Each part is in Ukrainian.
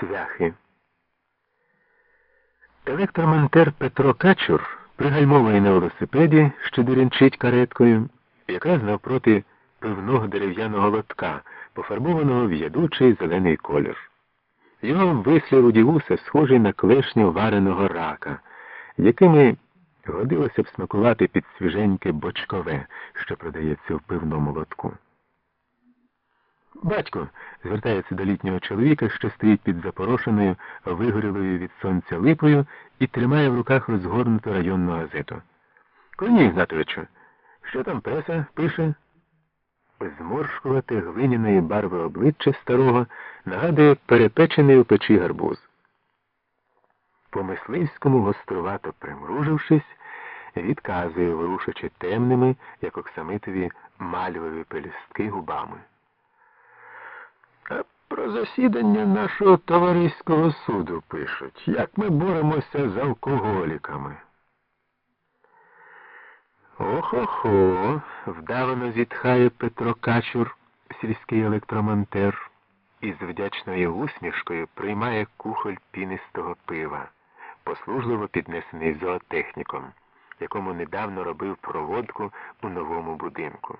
цвяхи. Електромонтер Петро Качур пригальмовує на велосипеді, що деренчить кареткою, якраз навпроти пивного дерев'яного лотка, пофарбованого в ядучий зелений колір. Його вислі руді вуса схожий на клешню вареного рака, якими годилося б смакувати під свіженьке бочкове, що продається в пивному лотку. Батько звертається до літнього чоловіка, що стоїть під запорошеною, вигорілою від сонця липою і тримає в руках розгорнуту районну газету. Коні Ігнатовичу, що там преса пише? Зморшкувате глиняної барви обличчя старого нагадує перепечений у печі гарбуз. По мисливському гострувато примружившись, відказує, ворушачи темними, як оксамитові мальвові пелюстки губами. Про засідання нашого товариського суду пишуть, як ми боремося з алкоголіками. Охо-хо, вдавано зітхає Петро Качур, сільський електромонтер, і з вдячною усмішкою приймає кухоль пінистого пива, послужливо піднесений зоотехніком, якому недавно робив проводку у новому будинку.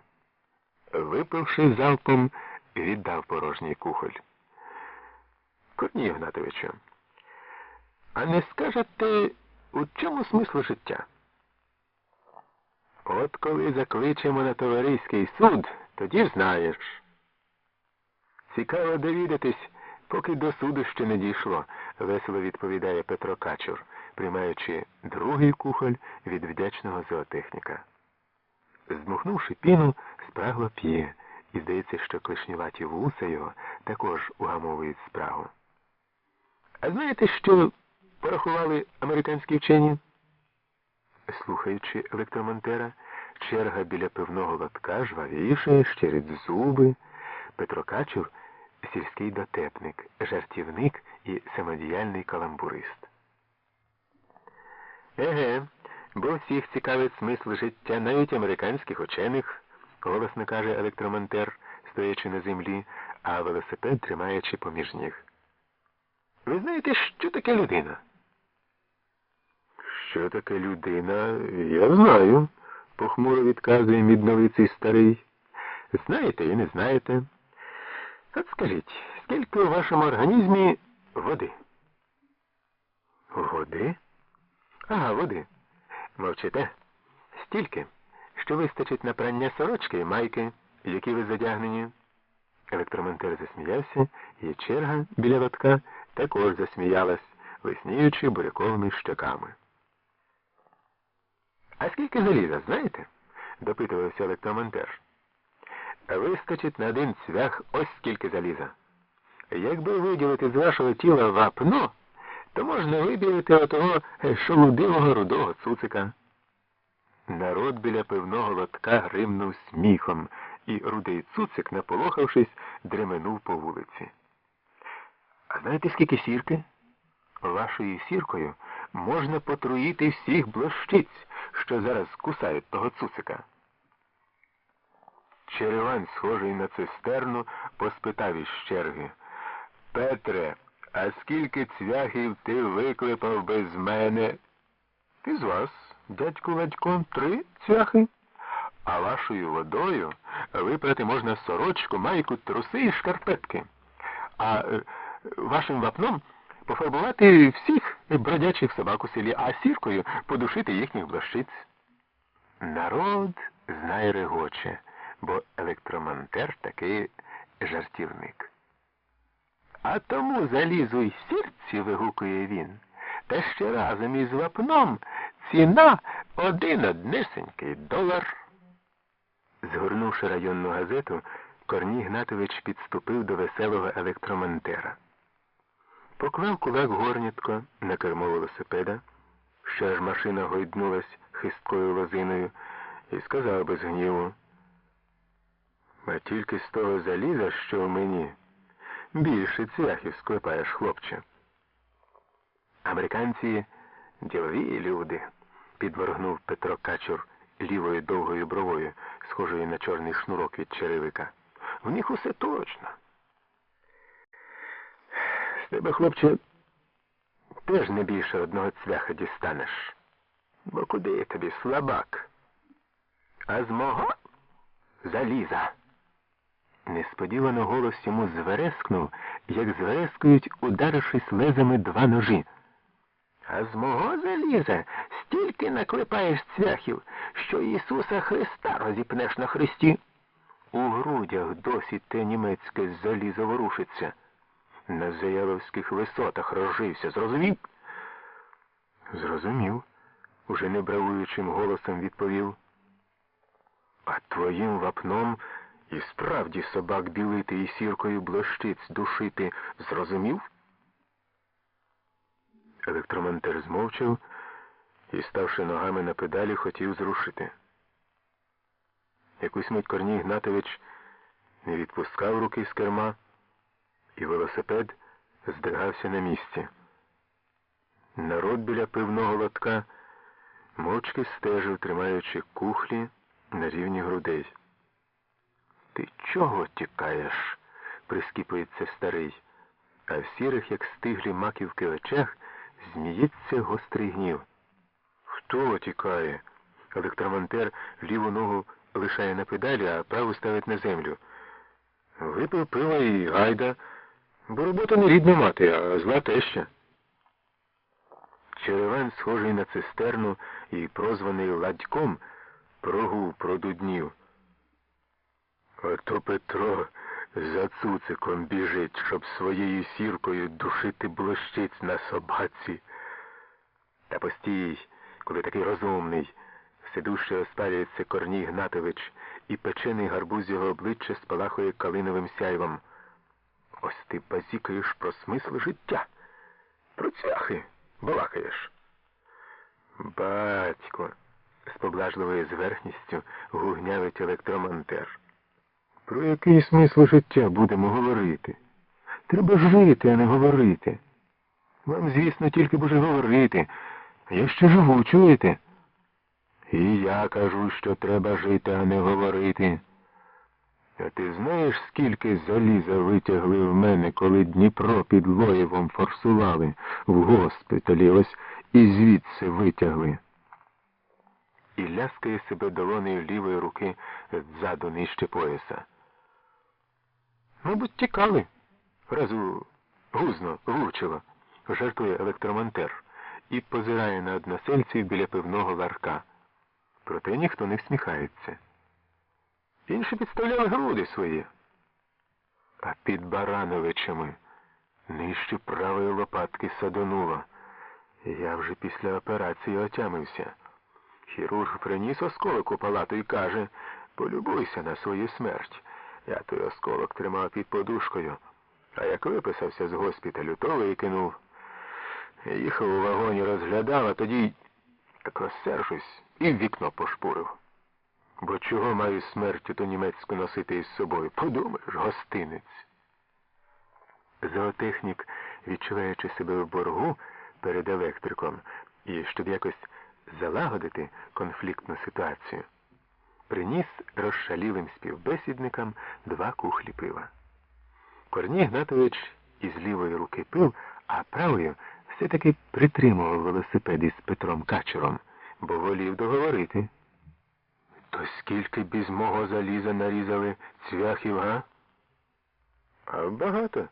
Випивши залпом, віддав порожній кухоль. Корній Ігнатовичу, а не скажете, у чому смисл життя? От коли закличемо на товариський суд, тоді знаєш. Цікаво довідатись, поки до суду ще не дійшло, весело відповідає Петро Качур, приймаючи другий кухоль від вдячного зоотехніка. Змухнувши піну, спрагло п'є, і здається, що клишнюваті вуса його також угамовують спрагу. А знаєте, що порахували американські вчені? Слухаючи електромонтера, черга біля пивного лотка жвавіше, щирить зуби. Петро Качур – сільський дотепник, жартівник і самодіяльний каламбурист. Еге, бо всіх цікавить смисл життя навіть американських учених, голосно каже електромонтер, стоячи на землі, а велосипед тримаючи поміж ніг. Ви знаєте, що таке людина? Що таке людина, я знаю, похмуро відказує мідновиций старий. Знаєте і не знаєте. От скажіть, скільки у вашому організмі води? Води? Ага, води. Мовчите? Стільки, що вистачить на прання сорочки і майки, які ви задягнені. Електромонтер засміявся, і черга біля лотка також засміялась, висніючи буряковими щоками. А скільки заліза, знаєте? допитувався електромонтер. Вистачить на один цвях ось скільки заліза. Якби виділити з вашого тіла вапно, то можна виділити отого шолудивого рудого цуцика. Народ біля пивного лотка гримнув сміхом, і рудий цуцик, наполохавшись, дременув по вулиці. А знаєте, скільки сірки? Вашою сіркою можна потруїти всіх блощиць, що зараз кусають того цуцика. Черевань, схожий на цистерну, поспитав із черги. Петре, а скільки цвяхів ти виклепав без мене? Із вас, дядьку Ладько, три цвяхи. А вашою водою випрати можна сорочку, майку, труси і шкарпетки. А е, вашим вапном пофарбувати всіх бродячих собак у селі, а сіркою подушити їхніх блощиць. Народ знає регоче, бо електромонтер такий жартівник. А тому залізу й сірці, вигукує він, та ще разом із вапном ціна один однесенький долар. Згорнувши районну газету, Корній Гнатович підступив до веселого електромонтера. Поклав кулак горнятко на кермо велосипеда, що аж машина гойднулась хисткою лозиною, і сказав без гніву. А тільки з того заліза, що в мені, більше цвяхів склепаєш, хлопче. Американці ділові люди, підворгнув Петро Качур лівою довгою бровою, схожою на чорний шнурок від черевика. В них усе точно. З тебе, хлопче, теж не більше одного цвяха дістанеш. Бо куди я тобі слабак? А з мого заліза. Несподівано голос йому зверескнув, як зверескують, ударившись лезами два ножі. А з мого заліза стільки наклепаєш цвяхів, що Ісуса Христа розіпнеш на хресті. У грудях досі те німецьке залізо ворушиться. На заявовських висотах розжився, зрозумів? Зрозумів, уже не бравуючим голосом відповів. А твоїм вапном і справді собак білити і сіркою блощиць душити зрозумів? Електромонтер змовчав і, ставши ногами на педалі, хотів зрушити. Якусь мить Корній Гнатович не відпускав руки з керма, і велосипед здригався на місці. Народ біля пивного лотка мовчки стежив, тримаючи кухлі на рівні грудей. Ти чого тікаєш? прискіпується старий, а в сірих, як стиглі маківки очах, зміється гострий гнів. Хто тікає? Електромонтер ліву ногу лишає на педалі, а праву ставить на землю. Випив пива і гайда, бо робота не рідна мати, а зла теща. Череван, схожий на цистерну і прозваний ладьком, прогув продуднів. Ото Петро за цуциком біжить, щоб своєю сіркою душити блощиць на собаці. Та постій, коли такий розумний, сидуще оспарюється Корній Гнатович, і печений гарбуз його обличчя спалахує калиновим сяйвом. Ось ти базікаєш про смисл життя. Про цвяхи балакаєш. Батько, з поблажливою зверхністю гугнявить електромонтер. Про який смисл життя будемо говорити? Треба жити, а не говорити. Вам, звісно, тільки боже говорити. Я ще живу, чуєте? І я кажу, що треба жити, а не говорити. А ти знаєш, скільки заліза витягли в мене, коли Дніпро під Лоєвом форсували в госпіталі, ось і звідси витягли. І ляскає себе долонею лівої руки ззаду нижче пояса. Мабуть, тікали. Разу гузно, влучило, жартує електромонтер і позирає на односельців біля пивного ларка. Проте ніхто не всміхається. Інші підставляли груди свої. А під Барановичами нижче правої лопатки садонуло. Я вже після операції отямився. Хірург приніс осколок у палату і каже, полюбуйся на свою смерть. Я той осколок тримав під подушкою, а як виписався з госпіталю, то викинув. Їхав у вагоні, розглядав, а тоді так розсержусь і в вікно пошпурив. Бо чого маю смертю то німецьку носити із собою? Подумаєш, гостинець. Зоотехнік, відчуваючи себе в боргу перед електриком і щоб якось залагодити конфліктну ситуацію, приніс розшалілим співбесідникам два кухлі пива. Корній Гнатович із лівої руки пив, а правою все-таки притримував велосипед із Петром Качером, бо волів договорити. То скільки б із мого заліза нарізали цвяхів, га? А багато.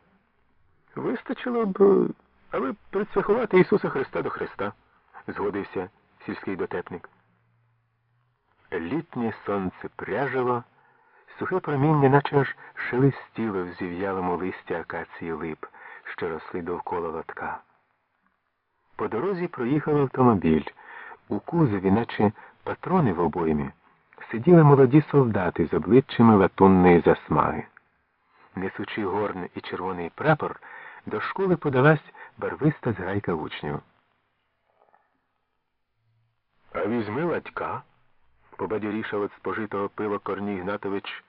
Вистачило б, аби прицвяхувати Ісуса Христа до Христа, згодився сільський дотепник. Літнє сонце пряжило, сухе проміння, наче аж шелестіло в зів'ялому листі акації лип, що росли довкола лотка. По дорозі проїхав автомобіль. У кузові, наче патрони в обоймі, сиділи молоді солдати з обличчями латунної засмаги. Несучи горн і червоний прапор, до школи подалась барвиста зграйка учнів. А візьми ладька, побадьорішав від спожитого пива Корній Гнатович.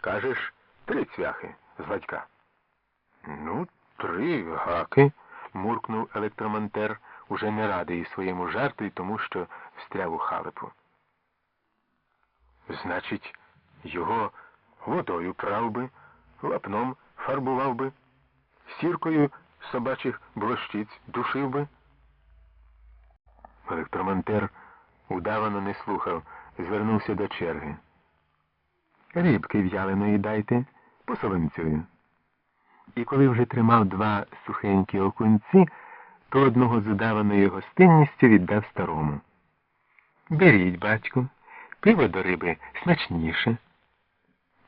Кажеш, три цвяхи з ладька. Ну, три гаки, муркнув електромонтер, уже не радий своєму жарту і тому, що встряв у халепу. Значить, його водою прав би, лапном фарбував би, сіркою собачих блощиць душив би. Електромонтер удавано не слухав, звернувся до черги. Рибки в'яленої дайте, посоленцюю. І коли вже тримав два сухенькі окунці, то одного з удаваною гостинністю віддав старому. Беріть, батьку, пиво до риби смачніше.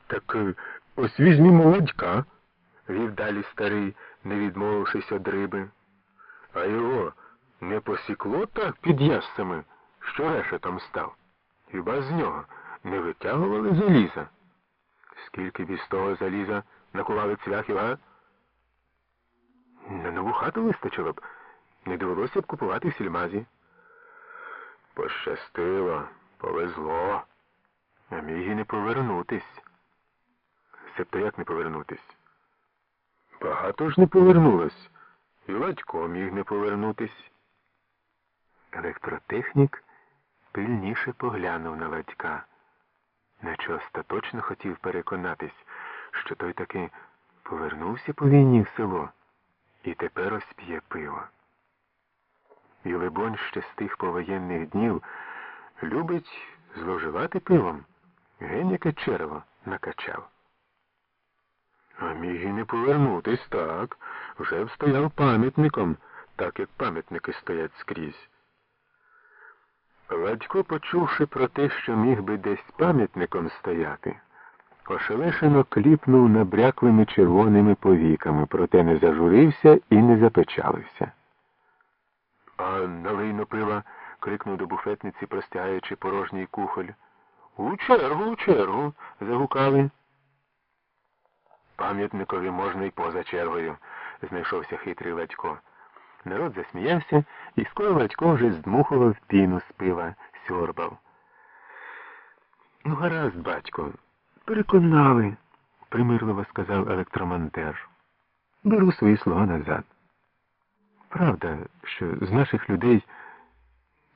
Так е, ось візьмімо ладька, вів далі старий, не відмовившись від риби. А його не посікло так під яссами, що решетом став. Хіба з нього не витягували заліза? Скільки б із того заліза накували цвяхів, а? На нову хату вистачило б. Не довелося б купувати в сільмазі. Пощастило, повезло. А міг і не повернутись. Себто як не повернутись? Багато ж не повернулось. І Ладько міг не повернутись. Електротехнік пильніше поглянув на Ладька, наче остаточно хотів переконатись, що той таки повернувся по війні в село і тепер ось пиво. І, либонь, ще з тих повоєнних днів любить зловживати пивом, гень яке черво накачав. А міг і не повернутись так, вже б стояв пам'ятником, так як пам'ятники стоять скрізь. Ладько, почувши про те, що міг би десь пам'ятником стояти, ошелешено кліпнув набряклими червоними повіками, проте не зажурився і не запечалився. А налийно пива, крикнув до буфетниці, простягаючи порожній кухоль. У чергу, у чергу. загукали. Пам'ятникові можна й поза чергою, знайшовся хитрий Ладько. Народ засміявся, і скоро Ладько вже здмухував піну з пива, сьорбав. Ну, гаразд, батько, переконали, примирливо сказав електромонтер. Беру свої слова назад. Правда, що з наших людей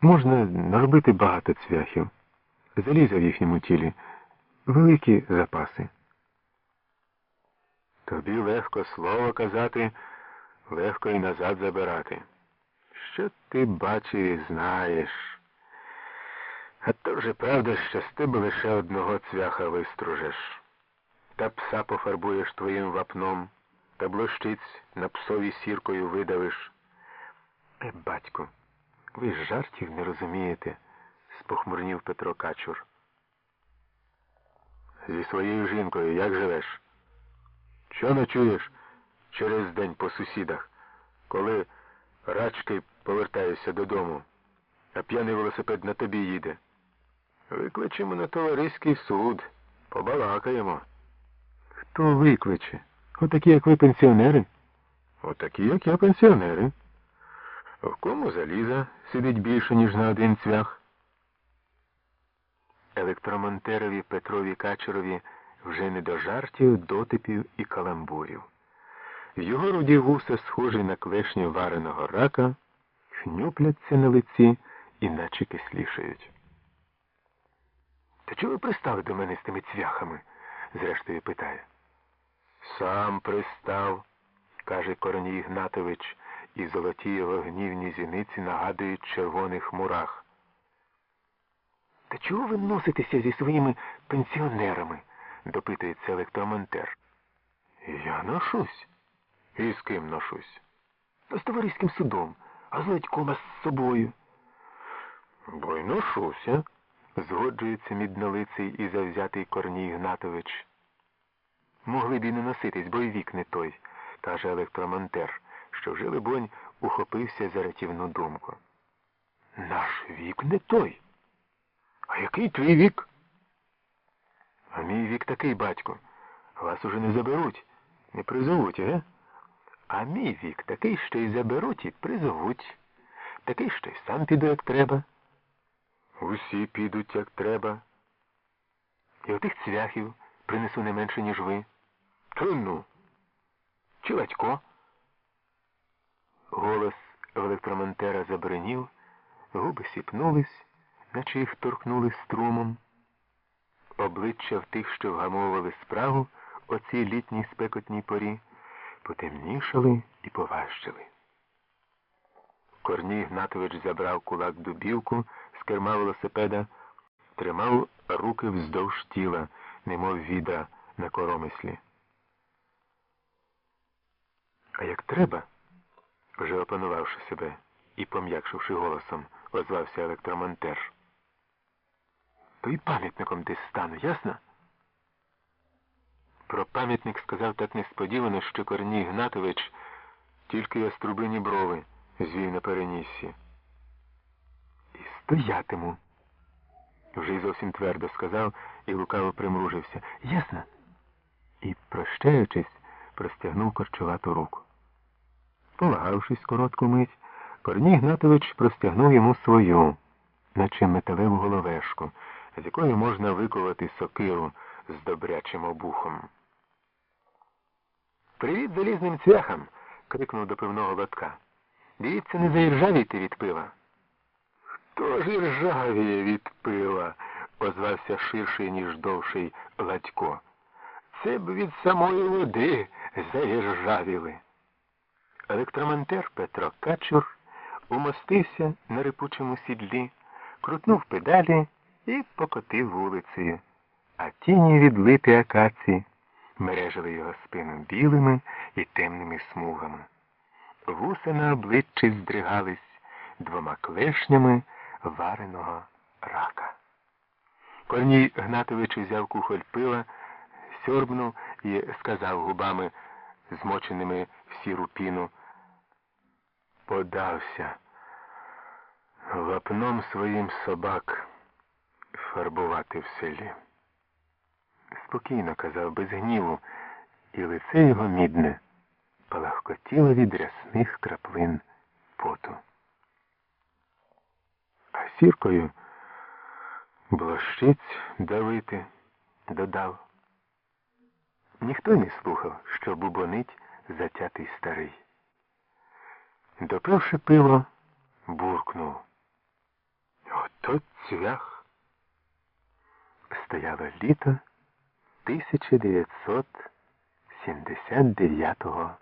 можна наробити багато цвяхів, заліза в їхньому тілі, великі запаси. Тобі легко слово казати, легко і назад забирати. Що ти бачив і знаєш? А то вже правда, що з тебе лише одного цвяха вистружеш. Та пса пофарбуєш твоїм вапном, та блощиць на псові сіркою видавиш. Е, батьку, ви ж жартів не розумієте, спохмурнів Петро Качур. Зі своєю жінкою як живеш? Що ночуєш через день по сусідах, коли рачки повертаюся додому, а п'яний велосипед на тобі їде? Викличемо на товариський суд, побалакаємо. Хто викличе? Отакі, як ви пенсіонери? Отакі, як я пенсіонери. В кому заліза сидить більше, ніж на один цвях? Електромонтерові Петрові Качерові вже не до жартів, дотипів і каламбурів. Його руді вуса, схожі на клешню вареного рака, хнюпляться на лиці і наче кислішають. Та чого ви пристали до мене з тими цвяхами? зрештою питає. Сам пристав, каже Корній Ігнатович, і золоті його гнівні зіниці нагадують червоних мурах. Та чого ви носитеся зі своїми пенсіонерами? допитується електромонтер. Я ношусь. І з ким ношусь? З товариським судом, а з Ладькома з собою. Бо й ношуся, згоджується міднолиций і завзятий Корній Ігнатович. Могли б і не носитись, бо й вік не той, каже електромонтер, що вже, либонь, ухопився за рятівну думку. Наш вік не той. А який твій вік? А мій вік такий, батько. Вас уже не заберуть, не призовуть, ге? А мій вік такий, що й заберуть і призовуть. Такий, що й сам піду, як треба. Усі підуть, як треба. І отих цвяхів принесу не менше, ніж ви. Та ну. Чи Ладько? Голос в електромонтера забринів, губи сіпнулись, наче їх торкнули струмом. Обличчя в тих, що вгамовували справу о цій літній спекотній порі, потемнішали і поважчали. Корній Гнатович забрав кулак дубівку з керма велосипеда, тримав руки вздовж тіла, немов віда на коромислі. А як треба, вже опанувавши себе і пом'якшивши голосом, озвався електромонтер. То й пам'ятником десь стану, ясно? Про пам'ятник сказав так несподівано, що Корній Гнатович тільки яструбині брови звів на переніссі. І стоятиму, вже й зовсім твердо сказав і лукаво примружився. Ясно? І, прощаючись, простягнув корчувату руку. Полагавшись коротку мить, Корній Гнатович простягнув йому свою, наче металеву головешку, з якої можна виковати сокиру з добрячим обухом. Привіт залізним цвяхам. крикнув до пивного лотка. Дивіться, не заіржавійте від пива. Хто ж іржавіє від пива? озвався ширший, ніж довший Ладько. Це б від самої води заіржавіли. Електромонтер Петро Качур умостився на рипучому сідлі, крутнув педалі і покотив вулицею, а тіні відлити акації мережили його спину білими і темними смугами. Вуса на обличчі здригались двома клешнями вареного рака. Корній Гнатович взяв кухоль пива, сьорбнув і сказав губами, змоченими в сіру піну, подався вапном своїм собак фарбувати в селі. Спокійно казав, без гніву, і лице його мідне палахкотіло від рясних краплин поту. А сіркою блощиць давити, додав. Ніхто не слухав, що бубонить затятий старий. Допивши пиво, буркнув. Ото цвях. Стояло літо 1979